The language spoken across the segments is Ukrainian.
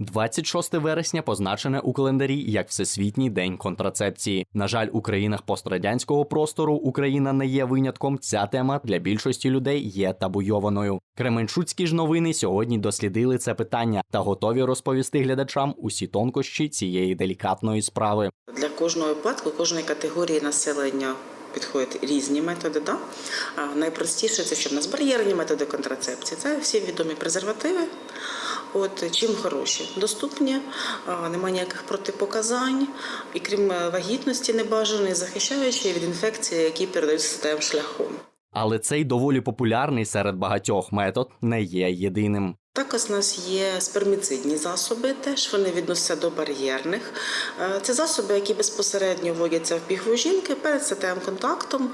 26 вересня позначене у календарі як Всесвітній день контрацепції. На жаль, у країнах пострадянського простору Україна не є винятком. Ця тема для більшості людей є табуйованою. Кременчуцькі ж новини сьогодні дослідили це питання та готові розповісти глядачам усі тонкощі цієї делікатної справи. Для кожного випадку, кожної категорії населення підходять різні методи. Да? А найпростіше це що в нас бар'єрні методи контрацепції. Це всі відомі презервативи. От чим хороші, доступні, нема ніяких протипоказань, і крім е, вагітності небажаної, захищаючі від інфекції, які передаються статевим шляхом. Але цей доволі популярний серед багатьох метод не є єдиним. Також у нас є сперміцидні засоби, теж вони відносяться до бар'єрних. Е, Це засоби, які безпосередньо вводяться в пігву жінки перед статевим контактом,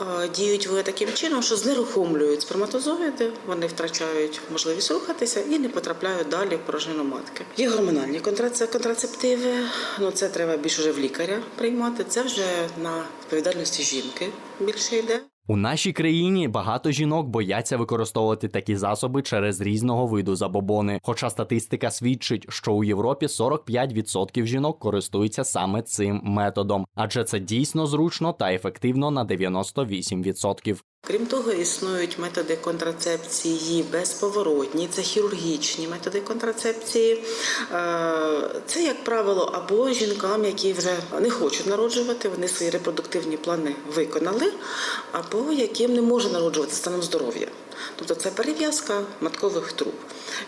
е, діють вони таким чином, що знерухомлюють сперматозоїди, вони втрачають можливість рухатися і не потрапляють далі в порожнину матки. Є гормональні контраце- контрацептиви, ну це треба більше вже в лікаря приймати. Це вже на відповідальності жінки більше йде. У нашій країні багато жінок бояться використовувати такі засоби через різного виду забобони. Хоча статистика свідчить, що у Європі 45% жінок користуються саме цим методом, адже це дійсно зручно та ефективно на 98%. Крім того, існують методи контрацепції безповоротні, це хірургічні методи контрацепції. Е, Це, як правило, або жінкам, які вже не хочуть народжувати, вони свої репродуктивні плани виконали, або яким не може народжувати станом здоров'я. Тобто це перев'язка маткових труб.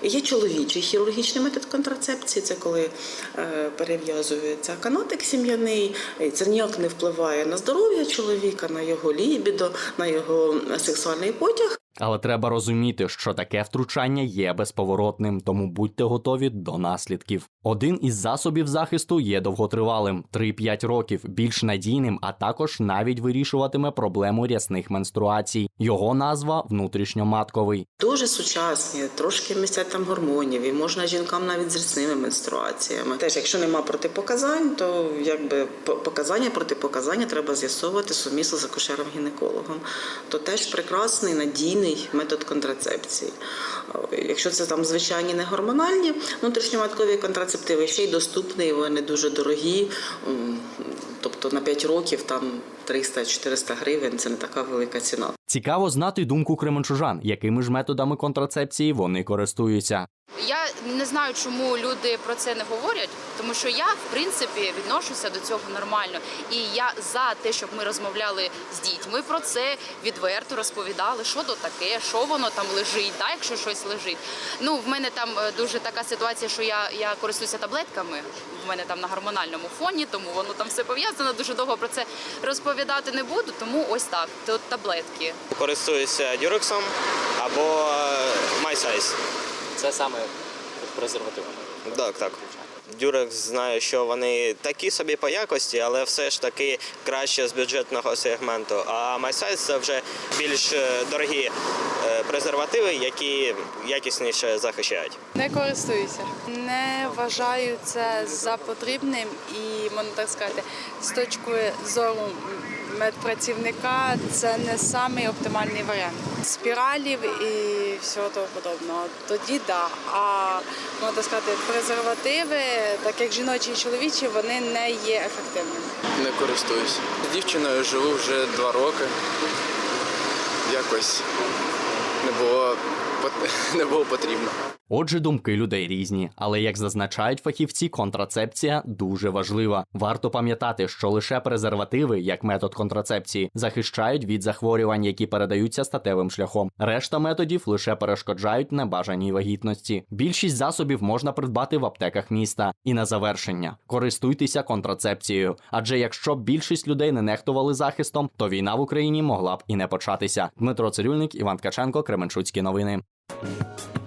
Є чоловічий хірургічний метод контрацепції, це коли е, перев'язується канатик сім'яний, це ніяк не впливає на здоров'я чоловіка, на його лібідо, на його сексуальний потяг. Але треба розуміти, що таке втручання є безповоротним, тому будьте готові до наслідків. Один із засобів захисту є довготривалим 3-5 років, більш надійним, а також навіть вирішуватиме проблему рясних менструацій. Його назва внутрішньоматковий. Дуже сучасні, трошки містять там гормонів, і можна жінкам навіть з різними менструаціями. Теж, якщо нема протипоказань, то якби по- показання протипоказання треба з'ясовувати сумісно з акушером-гінекологом. То теж прекрасний надійний метод контрацепції. Якщо це там звичайні не гормональні внутрішньоматкові контрацептиви, ще й доступні, вони дуже дорогі. Тобто на 5 років там 300-400 гривень це не така велика ціна. Цікаво знати думку кременчужан, якими ж методами контрацепції вони користуються. Я не знаю, чому люди про це не говорять, тому що я в принципі відношуся до цього нормально. І я за те, щоб ми розмовляли з дітьми про це відверто розповідали, що то таке, що воно там лежить, да, якщо щось лежить. Ну в мене там е, дуже така ситуація, що я, я користуюся таблетками. В мене там на гормональному фоні, тому воно там все пов'язано. Дуже довго про це розповідати не буду. Тому ось так. Тут таблетки. Користуюся дюрексом або е, MySize. Це саме презервативами. Так, так. Дюрекс знаю, що вони такі собі по якості, але все ж таки краще з бюджетного сегменту. А MySize – це вже більш е, дорогі е, презервативи, які якісніше захищають. Не користуюся. Не вважаю це за потрібним і, можна так сказати, з точки зору медпрацівника це не самий оптимальний варіант. Спіралів і всього того подобного. Тоді да. А можна сказати, презервативи, так як жіночі і чоловічі, вони не є ефективними. Не користуюсь. З дівчиною живу вже два роки. Якось не було, не було потрібно. Отже, думки людей різні, але як зазначають фахівці, контрацепція дуже важлива. Варто пам'ятати, що лише презервативи, як метод контрацепції, захищають від захворювань, які передаються статевим шляхом. Решта методів лише перешкоджають небажаній вагітності. Більшість засобів можна придбати в аптеках міста. І на завершення користуйтеся контрацепцією. Адже якщо б більшість людей не нехтували захистом, то війна в Україні могла б і не початися. Дмитро Цирюльник, Іван Ткаченко, Кременчуцькі новини. Thank you.